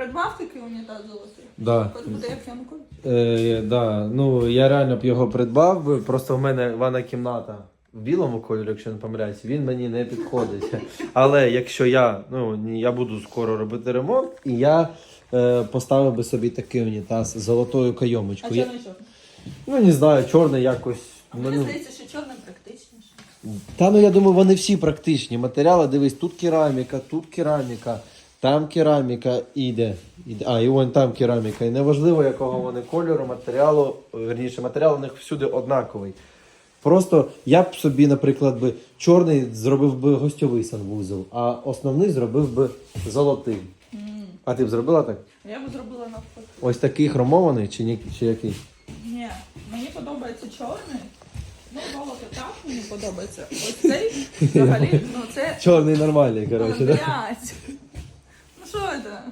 придбав такий унітаз золотий? Да. Буде як Янкович. Е, да. Ну, я реально б його придбав, просто в мене ванна кімната в білому кольорі, якщо не помиляюсь, він мені не підходить. Але якщо я, ну, я буду скоро робити ремонт, і я е, поставив би собі такий унітаз з золотою А кайомочкою. Я- чорний чорний? Ну, не знаю, чорний якось. А ну, мені ну, здається, що чорний практичніше. Та ну я думаю, вони всі практичні. Матеріали, дивись, тут кераміка, тут кераміка, там кераміка іде. А, і вон там кераміка. І неважливо, якого вони кольору, матеріалу, верніше, матеріал у них всюди однаковий. Просто я б собі, наприклад, би чорний зробив би гостьовий санвузол, а основний зробив би золотий. А ти б зробила так? Я б зробила навпаки. Ось такий хромований чи, ні, чи який? Ні, мені подобається чорний. Ну, золото так мені подобається. Ось цей взагалі, ну це. Чорний нормальний, коротше. 说的。